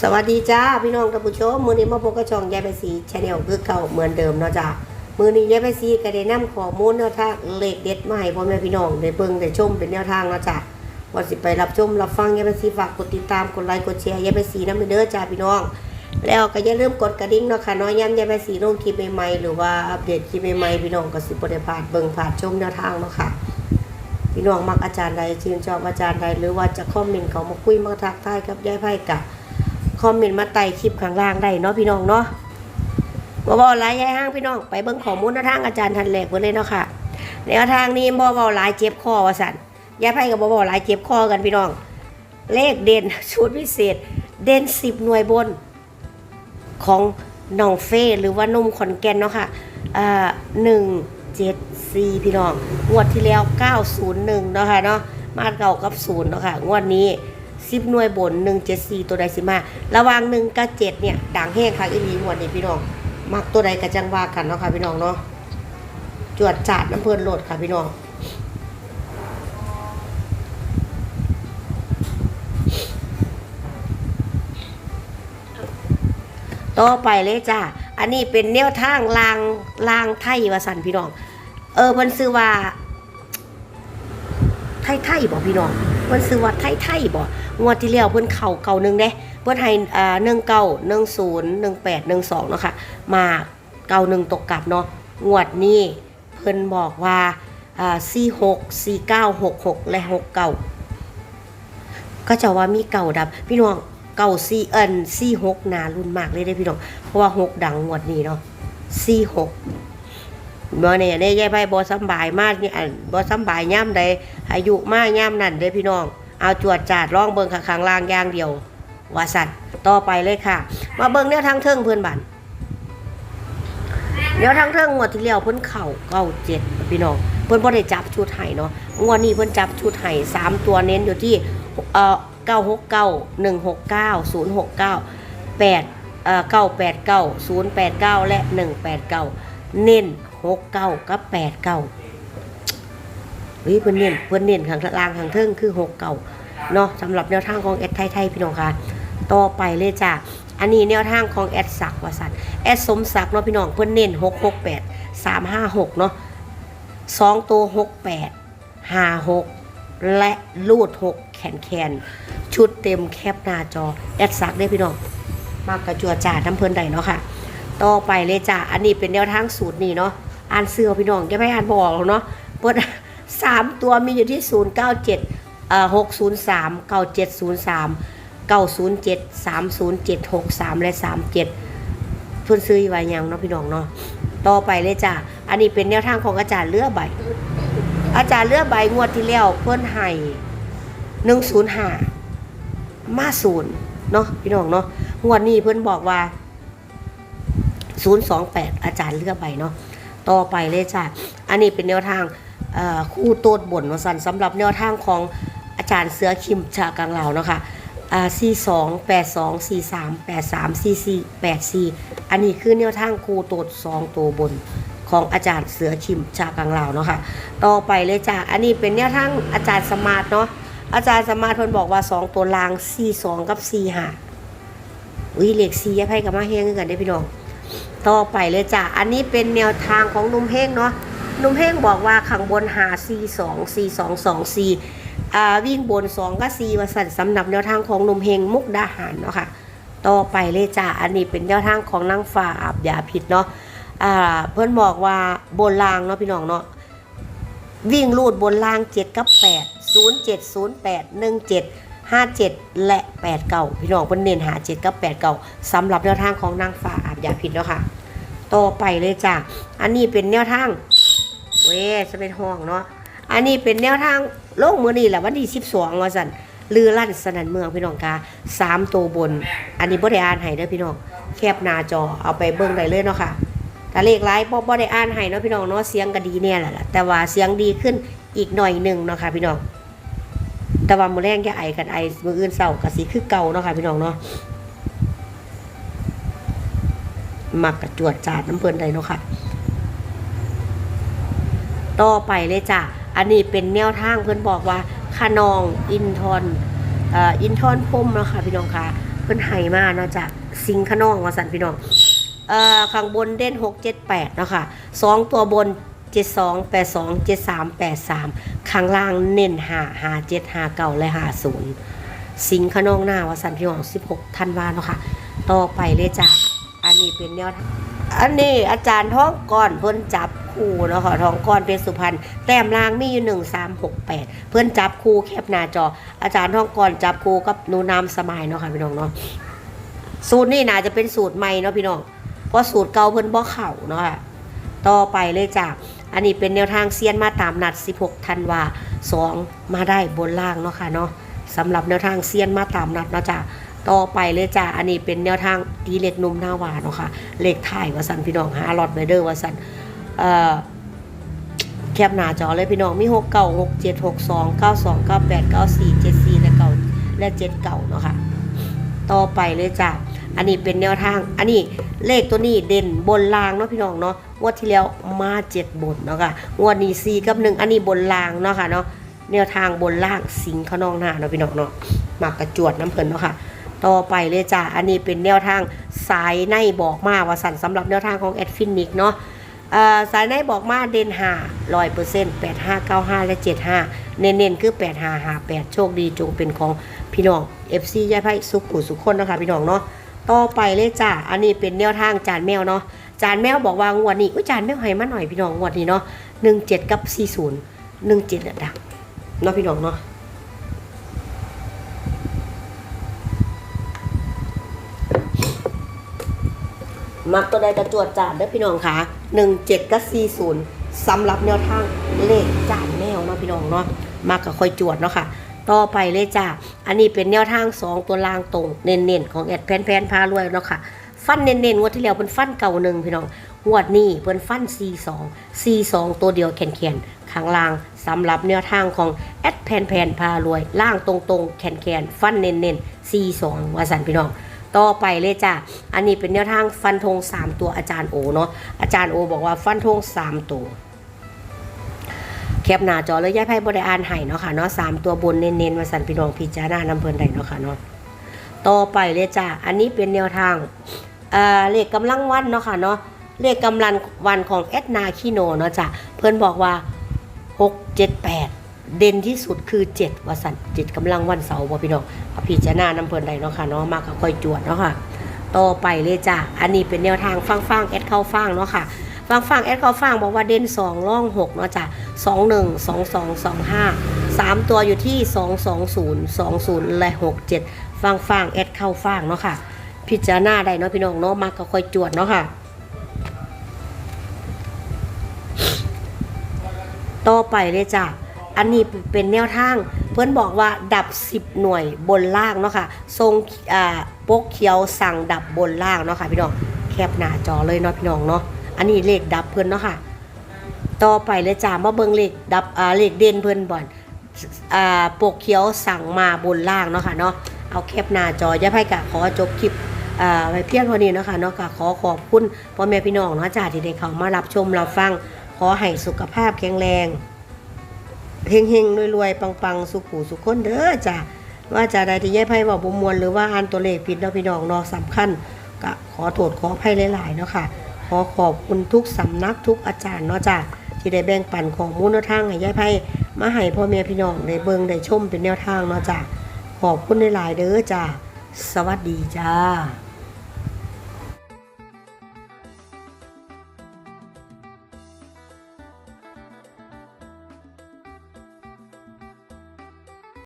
สวัสดีจ้าพี่น้องท่านผู้ชมมือนี้มาพบกับช่องยายไปสีชาแนลคือเก่าเหมือนเดิมเนาะจ้ามือนี้ยายไปสีก็ได้นำข้อมูลแนวทางเลขเด็ดมาให้พ่อแม่พี่น้องได้เบิ่งได้ชมเป็นแนวทางเนาะจ้าว่าสิไปรับชมรับฟังยายไปสีฝากกดติดตามกดไลค์กดแชร์ยายไปสีน้ำเด้อจ้าพี่น้อง แล้วก็อย่าลืมกดกระดิ่งเนาะค่ะน้อยย้ำยายไปสีลงคลิปใหม่ๆหรือว่าอัปเดตคลิปใหม่ๆพี่น้องก็สิบ่ได้พลาดเบิ่งพลาดชมแนวทางเนาะค่ะพี่น้องมักอาจารย์ใดชื่นชอบอาจารย์ใดหรือว่าจะคอมเมนต์เขามาคุยมาทักทายกับยายไพ่กับ คอมเมนต์มาไต่คลิปข้างล่างได้เนาะพี่น้องเนาะบ่เบาหลายยายห้างพี่น้องไปเบิ่งข้อมูลแนวทางอาจารย์ทันแหลกเพิ่นเลยเนาะค่ะแนวทางนี้บ่เบาหลายเจ็บคอว่าสั่นยายไพ่กับบ่เบาหลายเจ็บคอกันพี่น้อง เลขเด่นชุดพิเศษ เด่น10หน่วยบน ของน้องเฟ่หรือว่านุ่มขอนแก่นเนาะค่ะอ่าหนึ่งเจ็ดสี่พี่น้องงวดที่แล้ว901เนาะค่ะเนาะมาเก่ากับศูนย์เนาะค่ะงวดนี้ สิบหน่วยบน174ตัวใดสิมา ระหว่าง1กับ7เนี่ยด่างแห้งค่ะอีหลีงวดนี้พี่น้อง มักตัวใดกระจังว่ากันเนาะค่ะพี่น้องเนาะ จวดจาดน้ำเพลินโหลดค่ะพี่น้องต่อไปเลยจ้า อันนี้เป็นแนวทางลางลางไทยวาสันพี่น้อง เออเพิ่นซื้อว่า ไทยไทยบ่พี่น้องเพิ่นซื้อว่าไทยไทยบ่ งวดที่แล้วเพิ่นเข่าเก่าหนึงเด้เพิ่นให้อ่า1 9 1 0 1 8 1 2เนาะค่ะมาเก่าหนึ่งตกกลับเนาะงวดนี้เพิ่นบอกว่าอ่า46 49 66และ69ก็จะว่ามีเก่าดับ พี่น้องเก่าซีเอินซีหกนารุ่นมากเลยได้พี่น้องเพราะว่าหกดังงวดนี้เนาะซีหกบ่เนี่ยได้ยายไปบ่สบายมากเนี่อันบ่สบายย่ำใดอายุมากย่ำนั่นเด้พี่น้อง เอาจวดจาดร้องเบิ่งข้างล่างย่างเดียววาสัตว์ต่อไปเลยค่ะ มาเบิงแนวทางเทิงเพื่อนบันแนวทางเทิงงวดที่แล้วเพิ่นเข่าเก้าเจ็ดพี่น้องเพิ่นบ่ได้จับชุดไห้เนาะงวดนี้เพิ่นจับชุดไห้สามตัวเน้นอยู่ที่เอ่อเก้าหกเก้าหนึ่งหกเก้าศูนย์หกเก้าแปดเอ่อเก้าแปดเก้าศูนย์แปดเก้าและหนึ่งแปดเก้าเน้นหกเก้ากับแปดเก้า เฮ้ยเพิ่นเน้นเพิ่นเน้นข้างล่างข้างเทิงคือหกเก้าเนาะสำหรับแนวทางของแอดไทยไทยพี่น้องค่ะต่อไปเลยจ้ะอันนี้แนวทางของแอดศักวสันต์แอดสมศักเนาะพี่น้องเพิ่นเน้นหกหกแปดสามห้าหกเนาะสองตัวหกแปดห้าหกและลูดหกแขนแขนชุดเต็มแคปหน้าจอแอดซักได้พี่น้อง มากกระจัวจ่าน้ำเพลินใดเนาะค่ะ ต่อไปเลยจ้าอันนี้เป็นแนวทางสูตรนี่เนาะอ่านเสื้อพี่น้องจะไม่อ่านบอกหรอกเนาะเปิด สามตัวมีอยู่ที่ศูนย์เก้าเจ็ดเอ่อหกศูนย์สามเก้าเจ็ดศูนย์สามเก้าศูนย์เจ็ดสามศูนย์เจ็ดหกสามและสามเจ็ดเพิ่อนซื้อไว้ยังเนาะพี่น้องเนาะต่อไปเลยจ้ะอันนี้เป็นแนวทางของอาจารย์เลือใบ อาจารย์เลือใบงวดที่แล้วเพิ่อนให้หนึ่งศูนย์ห้ามาศูนย์เนาะพี่น้องเนาะงวดนี้เพิ่อนบอกว่าศูนย์สองแปดอาจารย์เลือใบเนาะ ต่อไปเลยจ้ะ อันนี้เป็นแนวทาง คู่โตดบนวสันสำหรับแนวทางของอาจารย์เสือคิมชากังเหล่าเนาะค่ะอ่าสี่สองแปดสองสี่สามแปดสามสี่สี่แปดสี่อันนี้คือแนวทางครูโตดสองตัวบนของอาจารย์เสือชิมชากังเหล่าเนาะค่ะต่อไปเลยจ้ะอันนี้เป็นแนวทางอาจารย์สมาร์ทเนาะอาจารย์สมาร์ทเพิ่นบอกว่าสองตัวลางสี่สองกับสี่ห้าอุ้ยเหลขสี่ให้กับมาเฮงกันได้พี่น้องต่อไปเลยจ้ะอันนี้เป็นแนวทางของนุ่มเฮงเนาะ นุ่มเฮงบอกว่าข้างบนหาสี่สองสี่สองสองสี่าวิ่งบน 2 ก็4ว่าสั่นสำหรับแนวทางของหนุ่มเฮงมุกดาหารเนาะค่ะต่อไปเลยจ้าอันนี้เป็นแนวทางของนางฟ้าอาบยาพิษเนาะอ่าเพื่อนบอกว่าบนรางเนาะพี่น้องเนาะวิ่งลูดบนราง 7 กับ 8 0 7 0 8 1 7 5 7 และ 8 เก่าพี่น้องเพิ่นเน้นหา 7 กับ 8 เก่าสำหรับแนวทางของนางฟ้าอาบยาพิษเนาะค่ะต่อไปเลยจ้าอันนี้เป็นแนวทาง เว้ยจะเป็นห้องเนาะอันนี้เป็นแนวทางโลกมือนี่แหละวันที่สิบสองว่าสันลือลั่นสนันเมืองพี่น้องกาสามตัวบน อันนี้บ่ได้อ่านให้เด้อพี่น้องแคบหน้าจอเอาไปเบิ่งได้เลยเนาะค่ะแต่เลขไลฟ์บ่บ่ได้อ่านให้เนาะพี่น้องเนาะเสียงก็ดีแน่แหละแต่ว่าเสียงดีขึ้นอีกหน่อยหนึ่งเนาะค่ะพี่น้องแต่ว่ามือแรงแกไอกันไอมืออื่นเศร้าก็สิคือเก่าเนาะค่ะพี่น้องเนาะมักกระจวดจาดน้ำเพลินได้เนาะค่ะ ต่อไปเลยจ้ะ อันนี้เป็นแนวทางเพื่อนบอกว่าขนองอินทอนอินทอนพรมเนาะค่ะพี่น้องค่ะ เพิ่อนให้มาเนาะจ้ะสิงขนองวาสันพี่น้องเอ่อข้างบนเด่น 6 7 8เนาะค่ะสองตัวบน 72 82 73 83 ข้างล่างเน้น5 5 7 5 9และ50สิงขนองหน้าวาสันพี่น้อง 16ธันวาเนาะค่ะ ต่อไปเลยจ้ะ อันนี้เป็นแนวทางอันนี้อาจารย์ท้องก่อนเพิ่นจับ คู่เนาะค่ะทองก่อนเป็นสุพรรณแต้มล่างมีอยู่1 3 6 8เพิ่อนจับคู่แคบหน้าจอ อาจารย์ทองก่อนจับคู่กับนูน้ำสมัยเนาะค่ะพี่น้องเนาะสูตรนี้น่าจะเป็นสูตรใหม่เนาะพี่น้องเพราะสูตรเก่าเพิ่นบ่เข้าเนาะค่ะต่อไปเลยจ้ะอันนี้เป็นแนวทางเซียนมาตามนัด 16ธันวา2มาได้บนล่างเนาะค่ะเนาะสำหรับแนวทางเซียนมาตามนัดเนาะจ้ะต่อไปเลยจ้าอันนี้เป็นแนวทางตีเล็กนุ่มหน้าหวานเนาะค่ะเลขถ่ายวาสันพี่น้องหาลอตไบเดอร์วาสัน แคปหน้าจอเลยพี่น้องมีหกเก้าหกเจ็ดหกสองเก้าสองเก้าแปดเก้าสี่เจ็ดสี่และเก้าและเจ็ดเก้าเนาะค่ะต่อไปเลยจ้าอันนี้เป็นแนวทาง อันนี้เลขตัวนี้เด่นบนรางเนาะพี่น้องเนาะงวดที่แล้วมาเจ็ดบนเนาะค่ะงวดนี้สี่กับหนึ่งอันนี้บนรางเนาะค่ะเนาะแนวทางบนล่างสิงขนองหน้าเนาะพี่น้องเนาะหมากกระจวดน้ำเพลินเนาะค่ะ ต่อไปเลยจ้าอันนี้เป็นแนวทางสายในบอกมาว่าสั่นสำหรับแนวทางของแอดฟินิกเนาะ สายในบอกมาเด่นหาร้อยเปอร์เซ็นต์แปดห้าเก้าห้าและเจ็ดห้าเน้นๆคือแปดห้าห้าแปดโชคดีจงเป็นของพี่น้องเอฟซียายไพ่สุขุสุขคนนะคะพี่น้องเนาะต่อไปเลยจ้าอันนี้เป็นแนวทางจานแมวเนาะจานแมวบอกว่างวดนี้อุ้ยจานแมวให้มาหน่อยพี่น้องงวดนี้เนาะหนึ่งเจ็ดกับสี่ศูนย์หนึ่งเจ็ดดังเนาะพี่น้องเนาะ มักตัวใดกระจวดจานเด้อพี่น้องค่ะหนึ่งเจ็ดกับสี่ศูนย์สำหรับแนวทางเลขจานแนวเนาะพี่น้องเนาะมักกับคอยจวดเนาะค่ะต่อไปเลยจ้า อันนี้เป็นแนวทางสองตัวล่างตรง เน้นๆ ของแอดแพนแพนพารวยเนาะค่ะ ฟันเน้นๆงวดที่แล้วเป็นฟันเก่าหนึ่งพี่น้องงวดนี้เป็นฟัน C2 C2 ตัวเดียวแขนๆข้างล่างสำหรับแนวทางของแอดแพนแพนพารวย ล่างตรงๆแขนๆฟันเน้นๆ C2 วาสันพี่น้อง ต่อไปเลยจ้ะ อันนี้เป็นแนวทางฟันธง3 ตัวอาจารย์โอเนาะ อาจารย์โอบอกว่าฟันธง3 ตัวแคปหน้าจอเลยย้ายไพ่บริอานให้เนาะค่ะเนาะสามตัวบนเน้นๆมาสันพี่น้องพิจารณาน้ำเพลินใดเนาะค่ะเนาะต่อไปเลยจ้ะอันนี้เป็นแนวทางเอ่อเลขกำลังวันเนาะค่ะเนาะเลขกำลังวันของแอดนาคิโนเนาะจ้ะเพิ่อนบอกว่า6 7 8 เด่นที่สุดคือ7ว่าสันเจ็ดกำลังวันเสาร์บ่พี่น้องเอาพิจารณานำเพลินใดเนาะค่ะเนาะมากก็ค่อยจวดเนาะค่ะต่อไปเลยจ้ะอันนี้เป็นแนวทางฟังฟังแอดเข้าฟังเนาะค่ะฟังฟังแอดเข้าฟังบอกว่าเด่น2ร่อง6เนาะจ้ะ2 1 2 2 2 5 3ตัวอยู่ที่2 2 0 2 0และ6 7ฟังฟังแอดเข้าฟังเนาะค่ะพิจารณาได้เนาะพี่น้องเนาะมากก็ค่อยจวดเนาะค่ะต่อไปเลยจ้ะ อันนี้เป็นแนวทาง เพื่อนบอกว่าดับ 10 หน่วยบนล่างเนาะค่ะทรงอ่าปกเขียวสั่งดับบนล่างเนาะค่ะพี่น้องแคปหน้าจอเลยเนาะพี่น้องเนาะอันนี้เลขดับเพื่อนเนาะค่ะต่อไปเลยจ้ามาเบิ่งเลขดับอ่าเลขเด่นเพื่อนบ่อนอ่าปกเขียวสั่งมาบนล่างเนาะค่ะเนาะเอาแคปหน้าจอย่าไพ่กะขอจบคลิปอ่าไว้เพียงเท่านี้เนาะค่ะเนาะกะขอขอบคุณพ่อแม่พี่น้องเนาะจ้าที่ได้เข้ามารับชมรับฟัง ขอให้สุขภาพแข็งแรง เฮงเฮงๆรวยๆ ปังๆ สุขหูสุขคนเด้อจ้ะว่าจะใดที่แย่ไพ่บอกบุมวลหรือว่าอ่านตัวเลขผิดเนาะพี่น้องเนาะสำคัญก็ขอโทษขออภัยหลายๆเนาะค่ะ ขอขอบคุณทุกสำนักทุกอาจารย์เนาะจ้ะที่ได้แบ่งปันของมูลแนวทางให้ยายไพ่มาให้พ่อแม่พี่น้องได้เบิ่งได้ชมเป็นแนวทางเนาะจ้ะขอบคุณหลายๆเด้อจ้ะสวัสดีจ้า